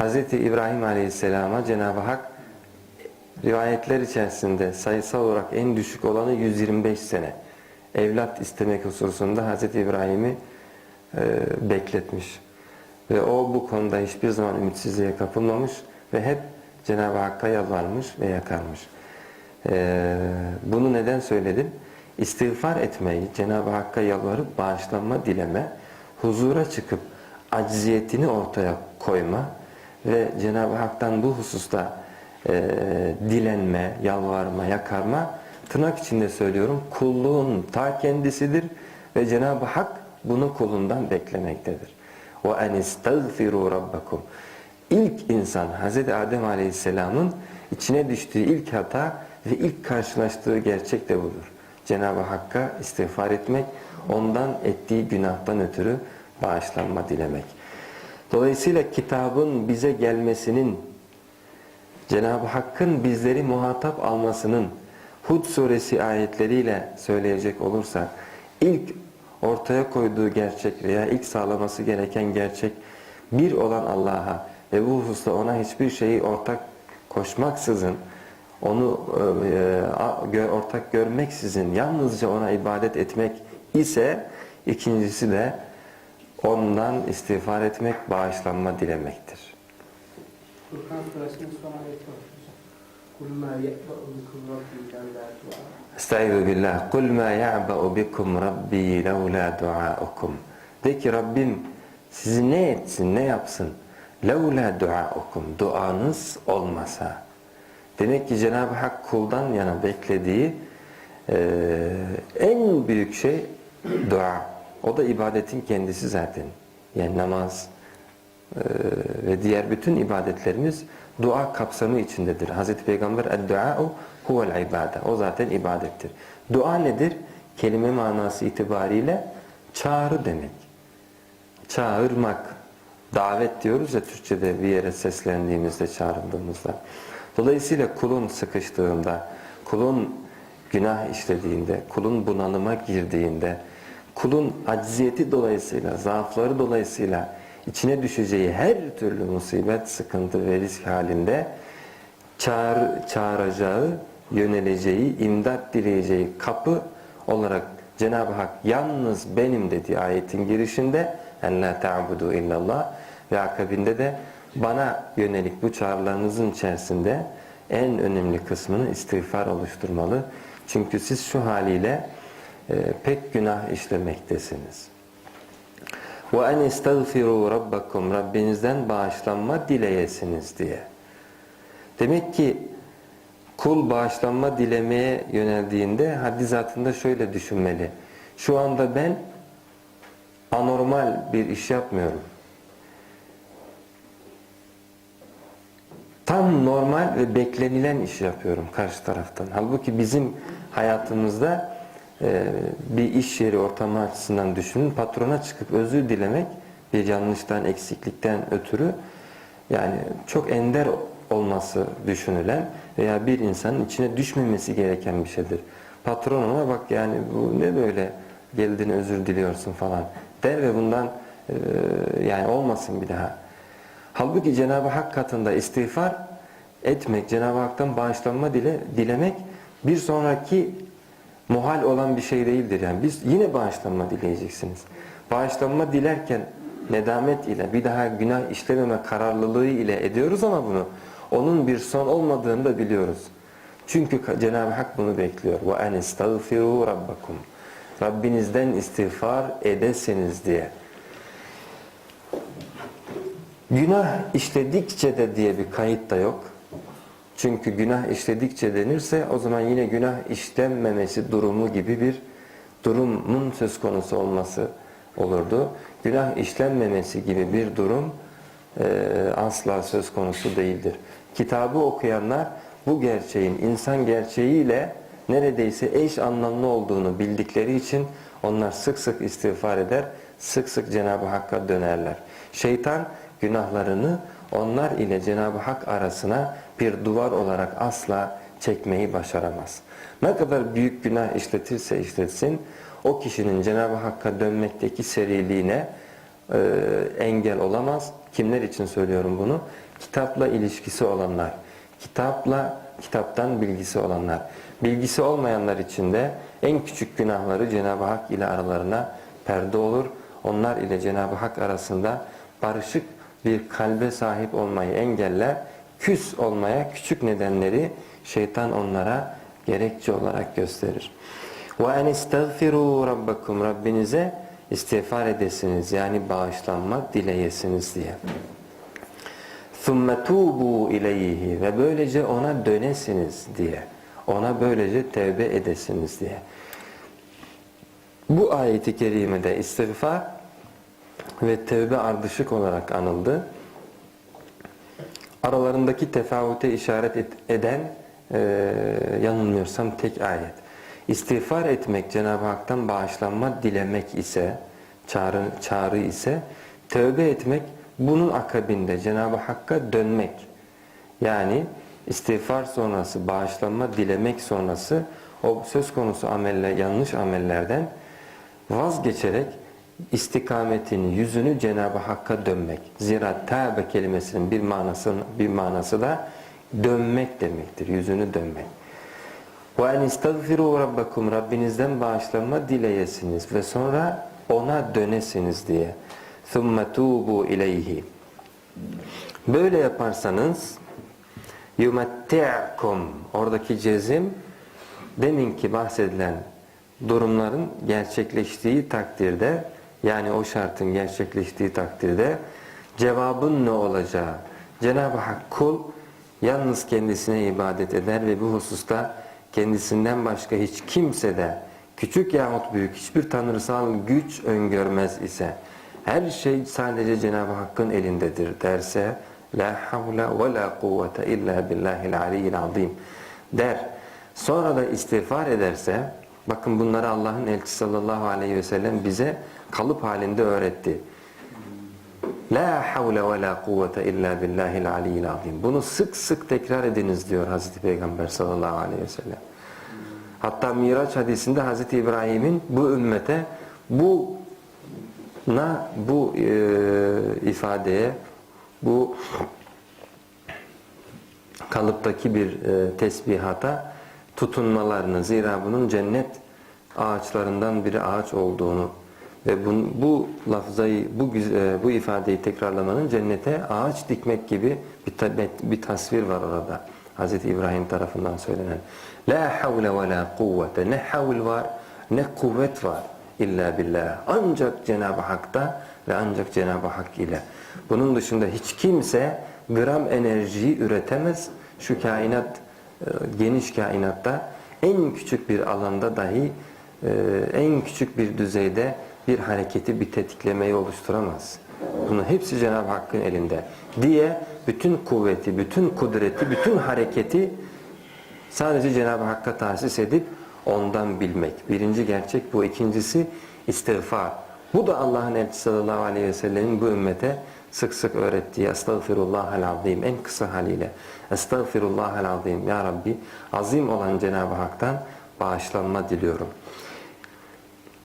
Hz. İbrahim Aleyhisselam'a Cenab-ı Hak rivayetler içerisinde sayısal olarak en düşük olanı 125 sene evlat istemek hususunda Hz. İbrahim'i e, bekletmiş. Ve o bu konuda hiçbir zaman ümitsizliğe kapılmamış ve hep Cenab-ı Hakk'a yalvarmış ve yakarmış. E, bunu neden söyledim? İstiğfar etmeyi, Cenab-ı Hakk'a yalvarıp bağışlanma dileme, huzura çıkıp acziyetini ortaya koyma ve Cenab-ı Hak'tan bu hususta e, dilenme, yalvarma, yakarma tırnak içinde söylüyorum kulluğun ta kendisidir ve Cenab-ı Hak bunu kulundan beklemektedir. En istagfiru rabbakum. İlk insan Hz. Adem Aleyhisselam'ın içine düştüğü ilk hata ve ilk karşılaştığı gerçek de budur. Cenab-ı Hakk'a istiğfar etmek, ondan ettiği günahtan ötürü bağışlanma dilemek. Dolayısıyla kitabın bize gelmesinin, Cenab-ı Hakk'ın bizleri muhatap almasının Hud suresi ayetleriyle söyleyecek olursa ilk ortaya koyduğu gerçek veya ilk sağlaması gereken gerçek bir olan Allah'a ve bu hususta ona hiçbir şeyi ortak koşmaksızın onu e, e, ortak görmeksizin yalnızca ona ibadet etmek ise ikincisi de ondan istiğfar etmek, bağışlanma dilemektir. Furkan suresinin son ayeti. Kul ma ye'ba'u bikum rabbi levla du'a. Estaizu billah. Kul ma ya'ba'u bikum rabbi levla duaukum. De ki Rabbim sizi ne etsin, ne yapsın? Levla duaukum. Duanız olmasa. Demek ki Cenab-ı Hak kuldan yana beklediği e, en büyük şey dua. O da ibadetin kendisi zaten. Yani namaz e, ve diğer bütün ibadetlerimiz dua kapsamı içindedir. Hazreti Peygamber "Ed-dua'u huvel ibade." O zaten ibadettir. Dua nedir? Kelime manası itibariyle çağrı demek. Çağırmak. Davet diyoruz ya Türkçe'de bir yere seslendiğimizde, çağrıldığımızda. Dolayısıyla kulun sıkıştığında, kulun günah işlediğinde, kulun bunalıma girdiğinde, kulun acziyeti dolayısıyla, zaafları dolayısıyla içine düşeceği her türlü musibet, sıkıntı ve risk halinde çağır, çağıracağı, yöneleceği, imdat dileyeceği kapı olarak Cenab-ı Hak yalnız benim dediği ayetin girişinde en la ta'budu illallah ve akabinde de bana yönelik bu çağrılarınızın içerisinde en önemli kısmını istiğfar oluşturmalı. Çünkü siz şu haliyle ee, pek günah işlemektesiniz. Ve en istagfiru rabbakum Rabbinizden bağışlanma dileyesiniz diye. Demek ki kul bağışlanma dilemeye yöneldiğinde haddi zatında şöyle düşünmeli. Şu anda ben anormal bir iş yapmıyorum. Tam normal ve beklenilen iş yapıyorum karşı taraftan. Halbuki bizim hayatımızda bir iş yeri ortamı açısından düşünün. Patrona çıkıp özür dilemek bir yanlıştan, eksiklikten ötürü yani çok ender olması düşünülen veya bir insanın içine düşmemesi gereken bir şeydir. Patron ona bak yani bu ne böyle geldiğini özür diliyorsun falan der ve bundan e, yani olmasın bir daha. Halbuki Cenab-ı Hak katında istiğfar etmek, Cenab-ı Hak'tan bağışlanma dile, dilemek bir sonraki muhal olan bir şey değildir. Yani biz yine bağışlanma dileyeceksiniz. Bağışlanma dilerken nedamet ile bir daha günah işlememe kararlılığı ile ediyoruz ama bunu onun bir son olmadığını da biliyoruz. Çünkü Cenab-ı Hak bunu bekliyor. Ve en istagfiru rabbakum. Rabbinizden istiğfar edesiniz diye. Günah işledikçe de diye bir kayıt da yok. Çünkü günah işledikçe denirse o zaman yine günah işlenmemesi durumu gibi bir durumun söz konusu olması olurdu. Günah işlenmemesi gibi bir durum e, asla söz konusu değildir. Kitabı okuyanlar bu gerçeğin insan gerçeğiyle neredeyse eş anlamlı olduğunu bildikleri için onlar sık sık istiğfar eder, sık sık Cenab-ı Hakk'a dönerler. Şeytan günahlarını onlar ile Cenab-ı Hak arasına bir duvar olarak asla çekmeyi başaramaz. Ne kadar büyük günah işletirse işletsin, o kişinin Cenab-ı Hakk'a dönmekteki seriliğine e, engel olamaz. Kimler için söylüyorum bunu? Kitapla ilişkisi olanlar, kitapla kitaptan bilgisi olanlar. Bilgisi olmayanlar için de en küçük günahları Cenab-ı Hak ile aralarına perde olur. Onlar ile Cenab-ı Hak arasında barışık bir kalbe sahip olmayı engeller Küs olmaya küçük nedenleri şeytan onlara gerekçe olarak gösterir. وَاَنْ اِسْتَغْفِرُوا رَبَّكُمْ Rabbinize istiğfar edesiniz yani bağışlanma dileyesiniz diye. ثُمَّ تُوبُوا اِلَيْهِ Ve böylece ona dönesiniz diye. Ona böylece tevbe edesiniz diye. Bu ayeti kerimede istiğfar ve tevbe ardışık olarak anıldı. Aralarındaki tefavute işaret et- eden e, yanılmıyorsam tek ayet. İstiğfar etmek Cenab-ı Hak'tan bağışlanma dilemek ise çağrı, çağrı ise tövbe etmek bunun akabinde Cenab-ı Hakk'a dönmek. Yani istiğfar sonrası bağışlanma dilemek sonrası o söz konusu ameller, yanlış amellerden vazgeçerek istikametin yüzünü Cenab-ı Hakk'a dönmek. Zira tâbe kelimesinin bir manası bir manası da dönmek demektir. Yüzünü dönmek. Ve en istagfiru rabbakum Rabbinizden bağışlanma dileyesiniz ve sonra ona dönesiniz diye. Thumma tubu ileyhi. Böyle yaparsanız yumatti'kum oradaki cezim deminki bahsedilen durumların gerçekleştiği takdirde yani o şartın gerçekleştiği takdirde cevabın ne olacağı Cenab-ı Hak kul yalnız kendisine ibadet eder ve bu hususta kendisinden başka hiç kimse de küçük yahut büyük hiçbir tanrısal güç öngörmez ise her şey sadece Cenab-ı Hakk'ın elindedir derse la havle ve la kuvvete illa billahil aliyyil azim der. Sonra da istiğfar ederse bakın bunları Allah'ın elçisi sallallahu aleyhi ve sellem bize kalıp halinde öğretti. La havle ve la kuvvete illa billahil aliyyil azim. Bunu sık sık tekrar ediniz diyor Hazreti Peygamber sallallahu aleyhi ve sellem. Hatta Miraç hadisinde Hazreti İbrahim'in bu ümmete bu na bu e, ifadeye bu kalıptaki bir e, tesbihata tutunmalarını zira bunun cennet ağaçlarından biri ağaç olduğunu ve bu, bu lafzayı bu e, bu ifadeyi tekrarlamanın cennete ağaç dikmek gibi bir, bir tasvir var orada. Hz. İbrahim tarafından söylenen. La havle ve la kuvvete. Ne havl var ne kuvvet var illa billah. Ancak Cenab-ı Hak'ta ve ancak Cenab-ı Hak ile. Bunun dışında hiç kimse gram enerjiyi üretemez. Şu kainat geniş kainatta en küçük bir alanda dahi e, en küçük bir düzeyde bir hareketi bir tetiklemeyi oluşturamaz. Bunun hepsi Cenab-ı Hakk'ın elinde diye bütün kuvveti, bütün kudreti, bütün hareketi sadece Cenab-ı Hakk'a tahsis edip ondan bilmek. Birinci gerçek bu. İkincisi istiğfar. Bu da Allah'ın elçisi sallallahu aleyhi ve sellemin bu ümmete sık sık öğrettiği estağfirullahal azim en kısa haliyle estağfirullahal azim ya Rabbi azim olan Cenab-ı Hak'tan bağışlanma diliyorum.